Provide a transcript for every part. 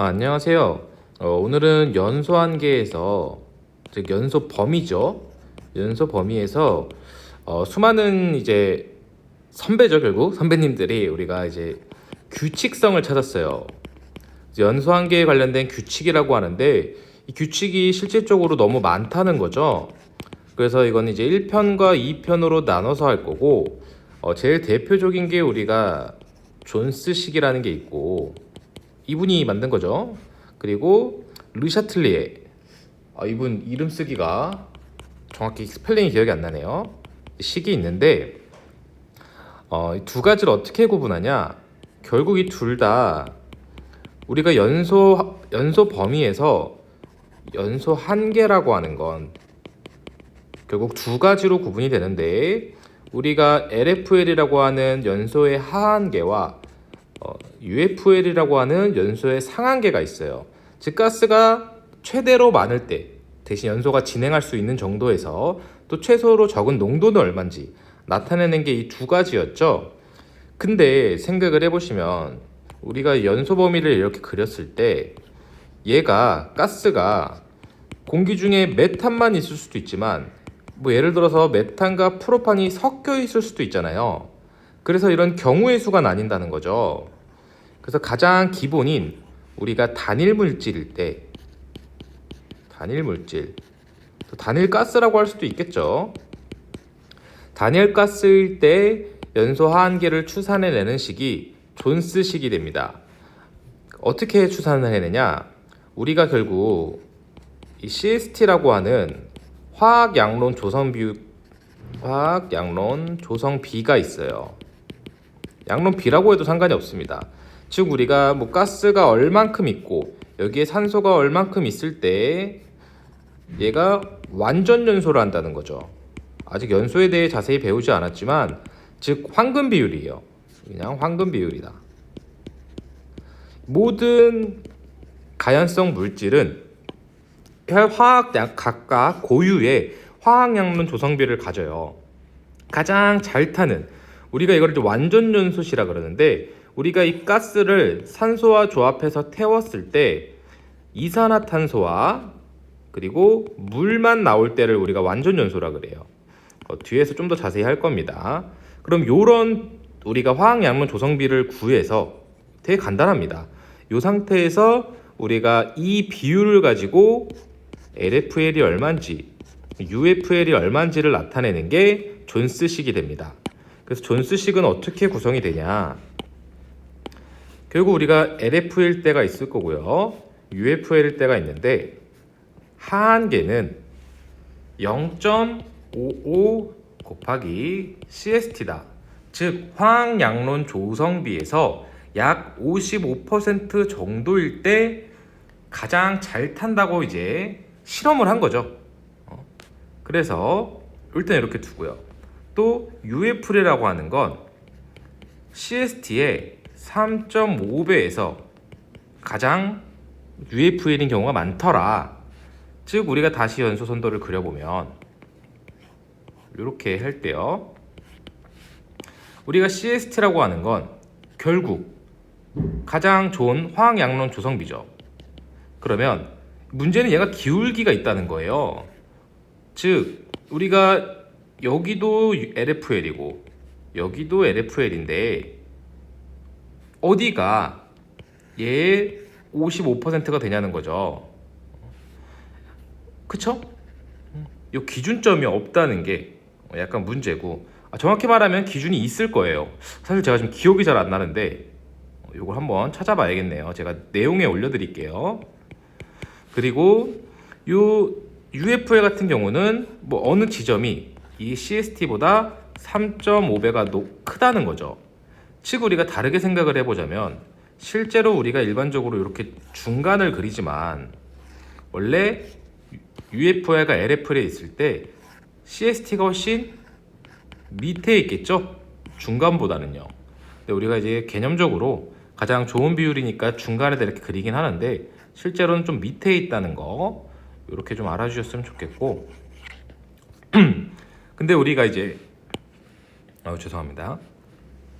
아, 안녕하세요. 어, 오늘은 연소 한계에서 즉 연소 범위죠. 연소 범위에서 어, 수많은 이제 선배죠 결국 선배님들이 우리가 이제 규칙성을 찾았어요. 연소 한계에 관련된 규칙이라고 하는데 이 규칙이 실질적으로 너무 많다는 거죠. 그래서 이건 이제 1편과 2편으로 나눠서 할 거고 어, 제일 대표적인 게 우리가 존스식이라는 게 있고 이분이 만든 거죠. 그리고 르샤틀리에 아, 이분 이름 쓰기가 정확히 스펠링이 기억이 안 나네요. 식이 있는데 어, 이두 가지를 어떻게 구분하냐? 결국 이 둘 다 우리가 연소 연소 범위에서 연소 한계라고 하는 건 결국 두 가지로 구분이 되는데 우리가 LFL이라고 하는 연소의 하한계와 어, UFL이라고 하는 연소의 상한계가 있어요. 즉 가스가 최대로 많을 때 대신 연소가 진행할 수 있는 정도에서 또 최소로 적은 농도는 얼마인지 나타내는 게 이 두 가지였죠. 근데 생각을 해보시면 우리가 연소 범위를 이렇게 그렸을 때 얘가 가스가 공기 중에 메탄만 있을 수도 있지만 뭐 예를 들어서 메탄과 프로판이 섞여 있을 수도 있잖아요. 그래서 이런 경우의 수가 나뉜다는 거죠. 그래서 가장 기본인 우리가 단일 물질일 때 단일 물질 또 단일 가스라고 할 수도 있겠죠. 단일 가스일 때 연소 하한계를 추산해내는 식이 존스 식이 됩니다. 어떻게 추산을 해내냐? 우리가 결국 이 CST라고 하는 화학 양론 조성 비 화학 양론 조성 비가 있어요. 양론 비라고 해도 상관이 없습니다. 즉 우리가 뭐 가스가 얼만큼 있고 여기에 산소가 얼만큼 있을 때 얘가 완전 연소를 한다는 거죠. 아직 연소에 대해 자세히 배우지 않았지만 즉 황금 비율이에요. 그냥 황금 비율이다. 모든 가연성 물질은 화학 양 각각 고유의 화학 양론 조성비를 가져요. 가장 잘 타는 우리가 이걸 이제 완전 연소시라 그러는데 우리가 이 가스를 산소와 조합해서 태웠을 때 이산화탄소와 그리고 물만 나올 때를 우리가 완전 연소라 그래요. 어, 뒤에서 좀 더 자세히 할 겁니다. 그럼 요런 우리가 화학 양분 조성비를 구해서 되게 간단합니다. 요 상태에서 우리가 이 비율을 가지고 LFL이 얼마인지 UFL이 얼마인지를 나타내는 게 존스식이 됩니다. 그래서 존스식은 어떻게 구성이 되냐? 결국 우리가 LF일 때가 있을 거고요. UFL일 때가 있는데 하한계는 0.55 곱하기 CST다. 즉 화학 양론 조성비에서 약 55% 정도일 때 가장 잘 탄다고 이제 실험을 한 거죠. 어. 그래서 일단 이렇게 두고요. 또 UFL이라고 하는 건 CST의 3.5배에서 가장 UFL인 경우가 많더라. 즉 우리가 다시 연소 선도를 그려보면 이렇게 할 때요. 우리가 CST라고 하는 건 결국 가장 좋은 화학 양론 조성비죠. 그러면 문제는 얘가 기울기가 있다는 거예요. 즉 우리가 여기도 LFL이고 여기도 LFL인데 어디가 얘의 55%가 되냐는 거죠. 그쵸? 이 기준점이 없다는 게 약간 문제고 아, 정확히 말하면 기준이 있을 거예요. 사실 제가 지금 기억이 잘 안 나는데 이걸 한번 찾아봐야겠네요. 제가 내용에 올려드릴게요. 그리고 요 UFL 같은 경우는 뭐 어느 지점이 이 CST보다 3.5배가 크다는 거죠. 즉 우리가 다르게 생각을 해보자면 실제로 우리가 일반적으로 이렇게 중간을 그리지만 원래 UFL과 LFL에 있을 때 CST가 훨씬 밑에 있겠죠? 중간보다는요. 근데 우리가 이제 개념적으로 가장 좋은 비율이니까 중간에다 이렇게 그리긴 하는데 실제로는 좀 밑에 있다는 거 이렇게 좀 알아주셨으면 좋겠고 근데 우리가 이제 아 죄송합니다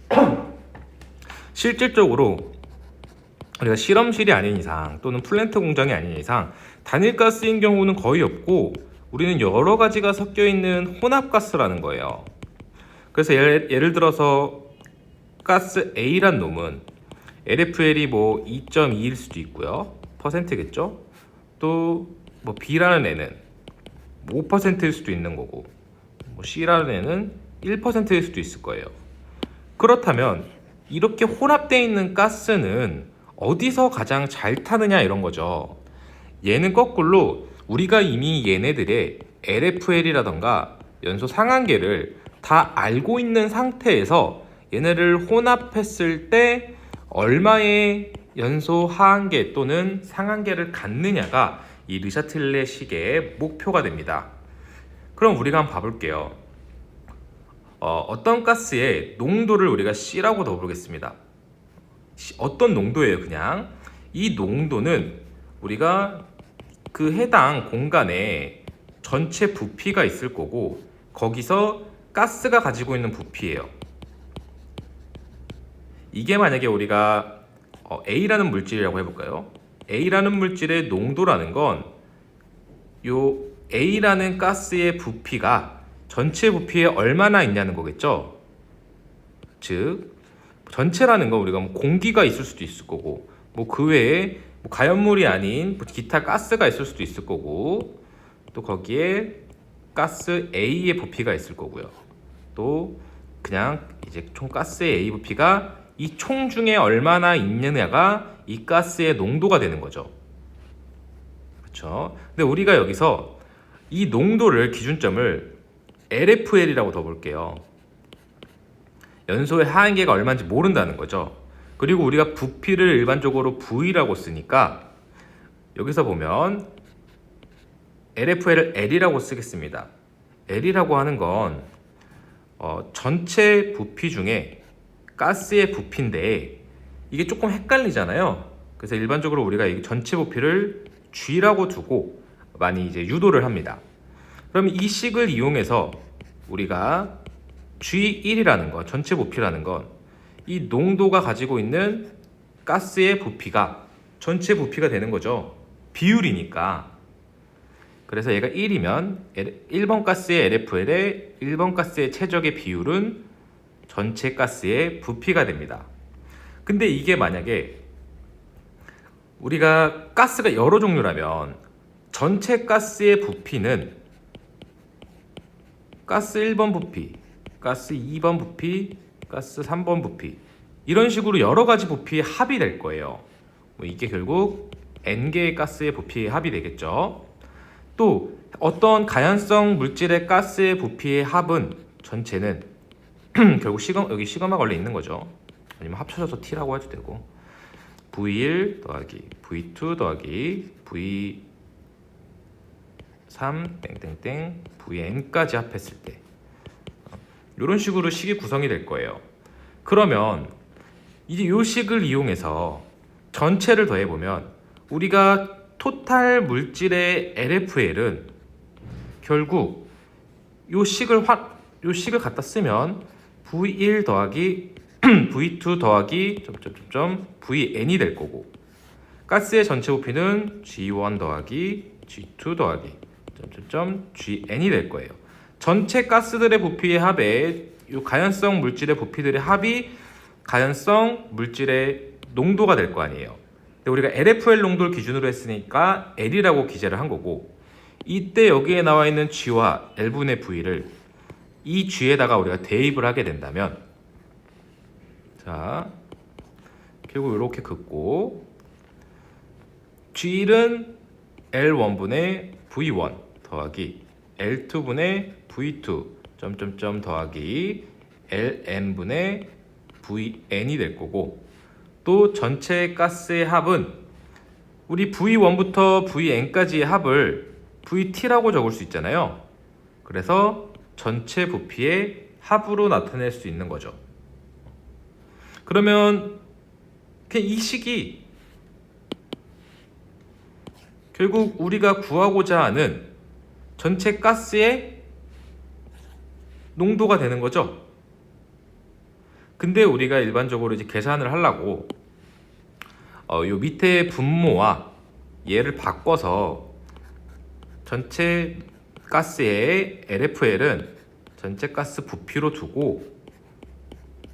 실질적으로 우리가 실험실이 아닌 이상 또는 플랜트 공장이 아닌 이상 단일가스인 경우는 거의 없고 우리는 여러 가지가 섞여 있는 혼합가스라는 거예요. 그래서 예를, 예를 들어서 가스 A란 놈은 LFL이 뭐 2.2일 수도 있고요. 퍼센트겠죠? 또 뭐 B라는 애는 5%일 수도 있는 거고 뭐 C라는 애는 1%일 수도 있을 거예요. 그렇다면 이렇게 혼합되어 있는 가스는 어디서 가장 잘 타느냐 이런 거죠. 얘는 거꾸로 우리가 이미 얘네들의 LFL이라던가 연소 상한계를 다 알고 있는 상태에서 얘네를 혼합했을 때 얼마의 연소 하한계 또는 상한계를 갖느냐가 이 르샤틀레 식의 목표가 됩니다. 그럼 우리가 한번 봐볼게요. 어, 어떤 가스의 농도를 우리가 C라고 넣어보겠습니다. 시- 어떤 농도예요, 그냥. 이 농도는 우리가 그 해당 공간에 전체 부피가 있을 거고, 거기서 가스가 가지고 있는 부피예요. 이게 만약에 우리가 어, A라는 물질이라고 해볼까요? A라는 물질의 농도라는 건 요 A라는 가스의 부피가 전체 부피에 얼마나 있냐는 거겠죠. 즉 전체라는 건 우리가 뭐 공기가 있을 수도 있을 거고 뭐 그 외에 뭐 가연물이 아닌 뭐 기타 가스가 있을 수도 있을 거고 또 거기에 가스 A의 부피가 있을 거고요. 또 그냥 이제 총 가스의 A 부피가 이 총 중에 얼마나 있느냐가 이 가스의 농도가 되는 거죠. 그렇죠? 근데 우리가 여기서 이 농도를 기준점을 LFL이라고 더 볼게요. 연소의 하한계가 얼마인지 모른다는 거죠. 그리고 우리가 부피를 일반적으로 V라고 쓰니까 여기서 보면 LFL을 L이라고 쓰겠습니다. L이라고 하는 건 어, 전체 부피 중에 가스의 부피인데 이게 조금 헷갈리잖아요. 그래서 일반적으로 우리가 이 전체 부피를 G라고 두고 많이 이제 유도를 합니다. 그럼 이 식을 이용해서 우리가 G1이라는 거, 전체 부피라는 건 이 농도가 가지고 있는 가스의 부피가 전체 부피가 되는 거죠. 비율이니까. 그래서 얘가 1이면 1번 가스의 LFL의 1번 가스의 최적의 비율은 전체 가스의 부피가 됩니다. 근데 이게 만약에 우리가 가스가 여러 종류라면 전체 가스의 부피는 가스 1번 부피, 가스 2번 부피, 가스 3번 부피 이런 식으로 여러 가지 부피의 합이 될 거예요. 뭐 이게 결국 n 개의 가스의 부피의 합이 되겠죠. 또 어떤 가연성 물질의 가스의 부피의 합은 전체는 결국 시금 여기 시그마가 원래 있는 거죠. 아니면 합쳐져서 t라고 해도 되고 v1 더하기 v2 더하기 v3 땡땡땡 vn까지 합했을 때 이런 식으로 식이 구성이 될 거예요. 그러면 이제 이 식을 이용해서 전체를 더해 보면 우리가 토탈 물질의 LFL은 결국 요 식을 화, 요 식을 갖다 쓰면 V1 더하기 V2 더하기 점점점점 VN이 될 거고 가스의 전체 부피는 G1 더하기 G2 더하기 점점점 GN이 될 거예요. 전체 가스들의 부피의 합에 요 가연성 물질의 부피들의 합이 가연성 물질의 농도가 될 거 아니에요. 근데 우리가 LFL 농도를 기준으로 했으니까 L이라고 기재를 한 거고 이때 여기에 나와 있는 G와 L분의 V를 이 G에다가 우리가 대입을 하게 된다면 자 결국 이렇게 긋고 G1은 L1분의 V1 더하기 L2분의 V2 점점점 더하기 LN분의 VN이 될 거고 또 전체 가스의 합은 우리 V1부터 VN까지의 합을 VT라고 적을 수 있잖아요. 그래서 전체 부피의 합으로 나타낼 수 있는 거죠. 그러면 그냥 이 식이 결국 우리가 구하고자 하는 전체 가스의 농도가 되는 거죠. 근데 우리가 일반적으로 이제 계산을 하려고 어, 요 밑에 분모와 얘를 바꿔서 전체 가스의 LFL은 전체 가스 부피로 두고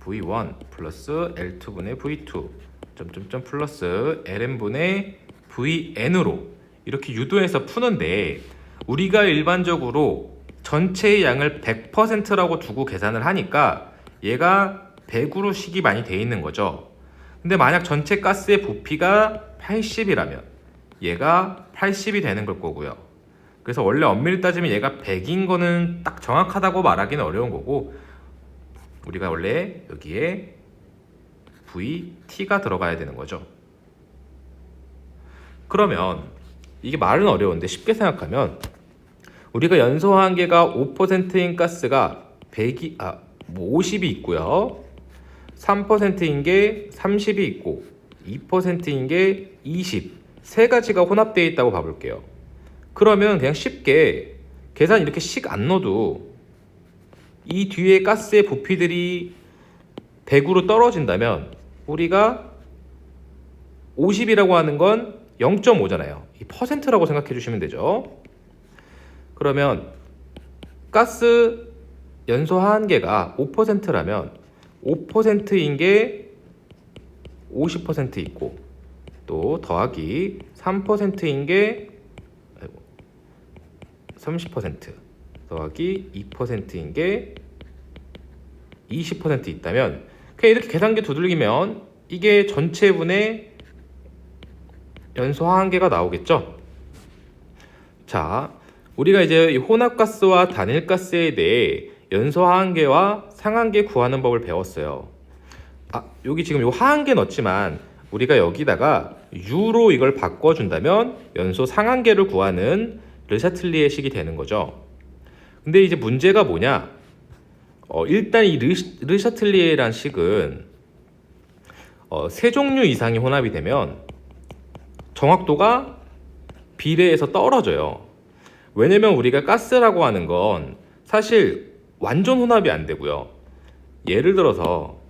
V1 플러스 L2분의 V2 점점점 플러스 LN분의 VN으로 이렇게 유도해서 푸는데 우리가 일반적으로 전체의 양을 100%라고 두고 계산을 하니까 얘가 100으로 식이 많이 돼 있는 거죠. 근데 만약 전체 가스의 부피가 80이라면 얘가 80이 되는 걸 거고요. 그래서 원래 엄밀히 따지면 얘가 100인 거는 딱 정확하다고 말하기는 어려운 거고 우리가 원래 여기에 VT가 들어가야 되는 거죠. 그러면 이게 말은 어려운데 쉽게 생각하면 우리가 연소 한계가 5%인 가스가 100이 아 뭐 50이 있고요. 3%인 게 30이 있고 2%인 게 20. 세 가지가 혼합되어 있다고 봐 볼게요. 그러면 그냥 쉽게 계산 이렇게 식 안 넣어도 이 뒤에 가스의 부피들이 100으로 떨어진다면 우리가 50이라고 하는 건 0.5잖아요. 이 퍼센트라고 생각해 주시면 되죠. 그러면 가스 연소 한계가 5%라면 5%인 게 50% 있고 또 더하기 3%인 게 아이고, 30% 더하기 2%인 게 20% 있다면 그냥 이렇게 계산기 두들기면 이게 전체분의 연소 한계가 나오겠죠. 자, 우리가 이제 이 혼합가스와 단일가스에 대해 연소 하한계와 상한계 구하는 법을 배웠어요. 아, 여기 지금 이 하한계 넣었지만 우리가 여기다가 U로 이걸 바꿔준다면 연소 상한계를 구하는 르샤틀리의 식이 되는 거죠. 근데 이제 문제가 뭐냐? 어, 일단 이 르, 르샤틀리에란 식은 어, 세 종류 이상이 혼합이 되면 정확도가 비례해서 떨어져요. 왜냐면 우리가 가스라고 하는 건 사실 완전 혼합이 안 되고요. 예를 들어서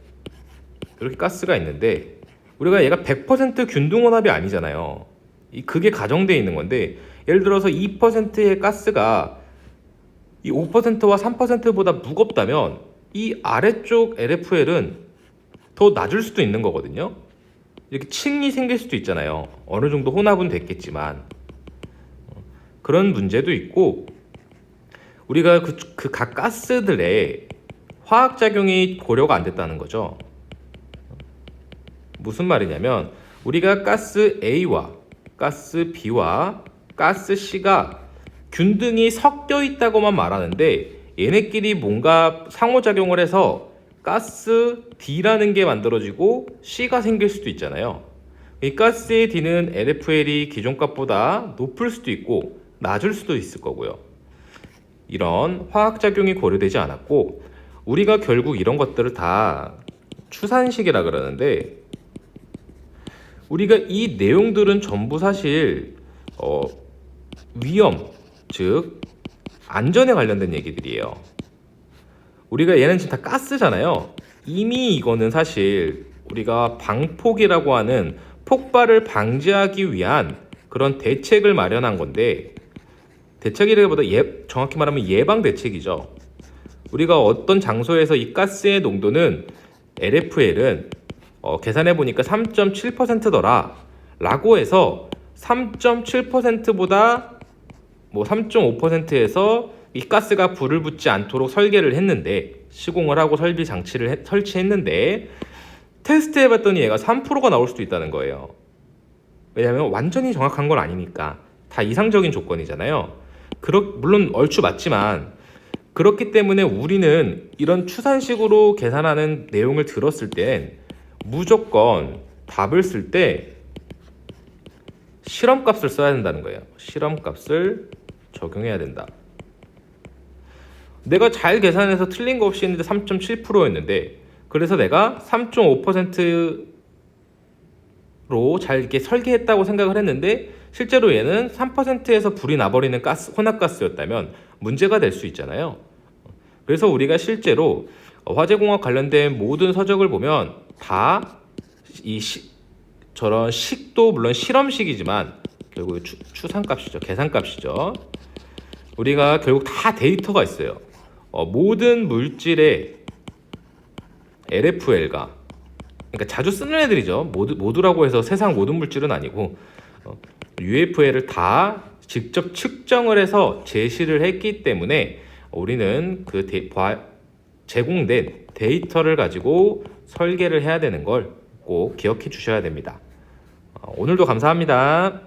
이렇게 가스가 있는데 우리가 얘가 100% 균등 혼합이 아니잖아요. 이 그게 가정되어 있는 건데 예를 들어서 2%의 가스가 이 5%와 3%보다 무겁다면 이 아래쪽 LFL은 더 낮을 수도 있는 거거든요. 이렇게 층이 생길 수도 있잖아요. 어느 정도 혼합은 됐겠지만 그런 문제도 있고 우리가 그각 가스들의 화학 작용이 고려가 안 됐다는 거죠. 무슨 말이냐면 우리가 가스 A와 가스 B와 가스 C가 균등이 섞여 있다고만 말하는데 얘네끼리 뭔가 상호작용을 해서 가스 D라는 게 만들어지고 C가 생길 수도 있잖아요. 이 가스의 D는 LFL이 기존 값보다 높을 수도 있고 낮을 수도 있을 거고요. 이런 화학작용이 고려되지 않았고 우리가 결국 이런 것들을 다 추산식이라 그러는데 우리가 이 내용들은 전부 사실 어, 위험 즉 안전에 관련된 얘기들이에요. 우리가 얘는 지금 다 가스잖아요. 이미 이거는 사실 우리가 방폭이라고 하는 폭발을 방지하기 위한 그런 대책을 마련한 건데 대책이라기보다 예, 정확히 말하면 예방 대책이죠. 우리가 어떤 장소에서 이 가스의 농도는 LFL은 어, 계산해 보니까 3.7%더라 라고 해서 3.7%보다 뭐 3.5%에서 이 가스가 불을 붙지 않도록 설계를 했는데 시공을 하고 설비 장치를 해, 설치했는데 테스트 해 봤더니 얘가 3%가 나올 수도 있다는 거예요. 왜냐하면 완전히 정확한 건 아니니까 다 이상적인 조건이잖아요. 그렇, 물론 얼추 맞지만 그렇기 때문에 우리는 이런 추산식으로 계산하는 내용을 들었을 땐 무조건 답을 쓸 때 실험값을 써야 된다는 거예요. 실험값을 적용해야 된다. 내가 잘 계산해서 틀린 거 없이 했는데 3.7%였는데 그래서 내가 3.5%로 잘 이렇게 설계했다고 생각을 했는데 실제로 얘는 3%에서 불이 나버리는 가스 혼합가스였다면 문제가 될 수 있잖아요. 그래서 우리가 실제로 화재공학 관련된 모든 서적을 보면 다 이 저런 식도 물론 실험식이지만 결국 추, 추산값이죠. 계산값이죠. 우리가 결국 다 데이터가 있어요. 어, 모든 물질의 LFL과 그러니까 자주 쓰는 애들이죠. 모두 모두라고 해서 세상 모든 물질은 아니고 어, UFL을 다 직접 측정을 해서 제시를 했기 때문에 우리는 그 데, 과- 제공된 데이터를 가지고 설계를 해야 되는 걸 꼭 기억해 주셔야 됩니다. 어, 오늘도 감사합니다.